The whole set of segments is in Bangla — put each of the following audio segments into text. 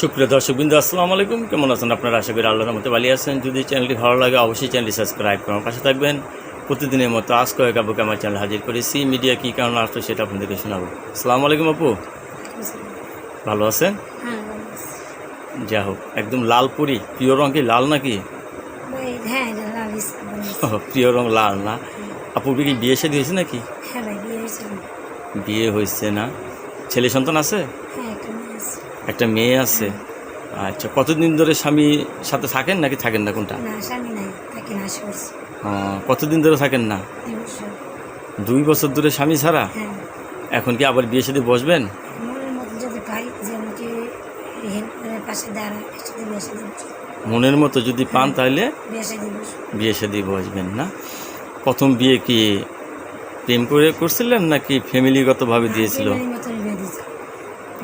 সুপ্রিয় দর্শক বিন্দু আসসালামু আলাইকুম। কেমন আছেন আপনারা? আশা করি আল্লাহর মতো ভালো আছেন। যদি চ্যানেলটি ভালো লাগে অবশ্যই চ্যানেলটি সাবস্ক্রাইব করুন পাশে থাকবেন। প্রতিদিনের মতো আজ কয়েক আপুকে আমার চ্যানেল হাজির করেছি। মিডিয়া কী কারণে আসলো সেটা আপনাদেরকে শোনাবো। আসসালামু আলাইকুম আপু। ভালো আছেন? হ্যাঁ যা হোক একদম লাল পুরি প্রিয় রং কি লাল নাকি? হ্যাঁ প্রিয় রং লাল না? আপু কি বিয়ে শাদী হয়েছে নাকি? হ্যাঁ বিয়ে বিয়ে হয়েছে না? ছেলে সন্তান আছে? হ্যাঁ একটা মেয়ে আছে। আচ্ছা কতদিন ধরে স্বামী সাথে থাকেন নাকি থাকেন না কোনটা? না স্বামী নাই তাকে নাশ কতদিন ধরে থাকেন না? দুই বছর। ধরে স্বামী ছাড়া? হ্যাঁ। এখন কি আবার বিয়ে সাথে বসবেন? মনের মতো যদি পান তাহলে? বিয়ে সাথে বিয়ে সাথে বসবেন না। প্রথম বিয়ে কি প্রেম করে করছিলেন নাকি ফ্যামিলিগতভাবে দিয়েছিল?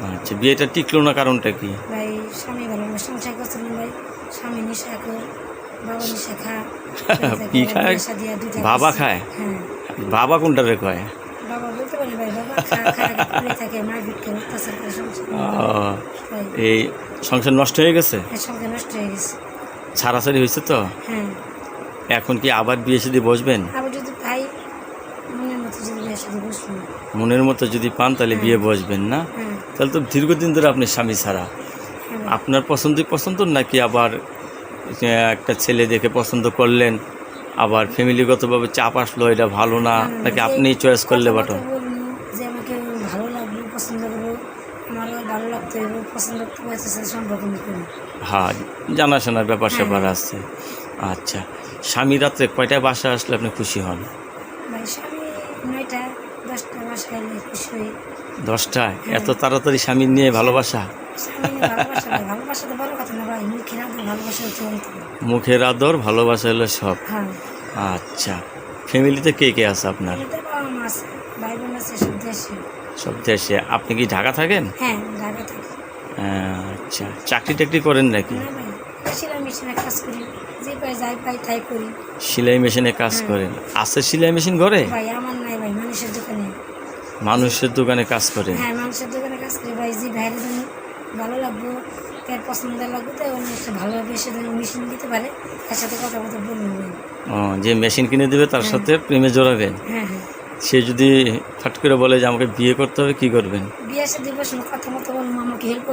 আচ্ছা বিয়েটা টিকলো না কারণটা কি? ভাই স্বামী ভালো না সংসার করছিলেন ভাই। স্বামী নিশা কর বাবা নিশা খা কি খায়? বাবা খায়? হ্যাঁ। বাবা কোনটা রে কয়? বাবা বলতে পারি ভাই বাবা থাকে মারপিট করে অত্যাচার করে সংসার। এই সংসার নষ্ট হয়ে গেছে? এর সঙ্গে নষ্ট হয়ে গেছে। ছাড়াছাড়ি হয়েছে তো? হ্যাঁ। এখন কি আবার বিয়ে সাথে বসবেন? আবার যদি পাই মনের মতো যদি বিয়ের সাথে বসবো। মনের মতো যদি পান তাহলে বিয়ে বসবেন না? হ্যাঁ। তাহলে তো দীর্ঘদিন ধরে আপনি স্বামী ছাড়া। হ্যাঁ। আপনার পছন্দই পছন্দ নাকি আবার একটা ছেলে দেখে পছন্দ করলেন আবার ফ্যামিলিগতভাবে চাপ আসলো এটা ভালো না নাকি আপনি চয়েস করলে বাটো কথা যে আমাকে ভালো লাগল পছন্দ করব আমারও ভালো লাগতে হবে পছন্দ করতে পারছে সম্পর্ক হ্যাঁ জানাশোনার ব্যাপার স্যাপার আছে। আচ্ছা স্বামী রাত্রে কয়টায় বাসা আসলে আপনি খুশি হন? স্বামী নয়টা দশটা বাসা খুশি হই। দশটায় এত তাড়াতাড়ি স্বামী নিয়ে ভালোবাসা? ভালোবাসা তো বড় কথা না ভাই মুখে না ভালোবাসা মুখের আদর ভালোবাসা হলো সব। হ্যাঁ। আচ্ছা। ফ্যামিলিতে কে কে আছে আপনার? সব দেশে। আপনি কি ঢাকা থাকেন? হ্যাঁ ঢাকা থেকে। আচ্ছা। চাকরি টাকরি করেন নাকি? সেলাই মেশিনে কাজ করি যে পাই যাই পাই তাই করি। সেলাই মেশিনে কাজ করেন। আছে সেলাই মেশিন ঘরে? ভাই আমার নাই ভাই মানুষের দোকানে। মানুষের দোকানে কাজ করেন হ্যাঁ মানুষের দোকানে কাজ করি। ভাই যে ভাইয়ের জন্য ভালো লাগবো তার পছন্দ লাগবে তো অন্য একটা ভালোভাবে সে মেশিন দিতে পারে তার সাথে কথা কথা বলব ও, যে মেশিন কিনে দেবে তার সাথে প্রেমে জড়াবেন হ্যাঁ হ্যাঁ। সে যদি ফট করে বলে যে আমাকে বিয়ে করতে হবে কি করবেন? বিয়ে সাথে বসুন কথা মতো বলব আমাকে হেল্প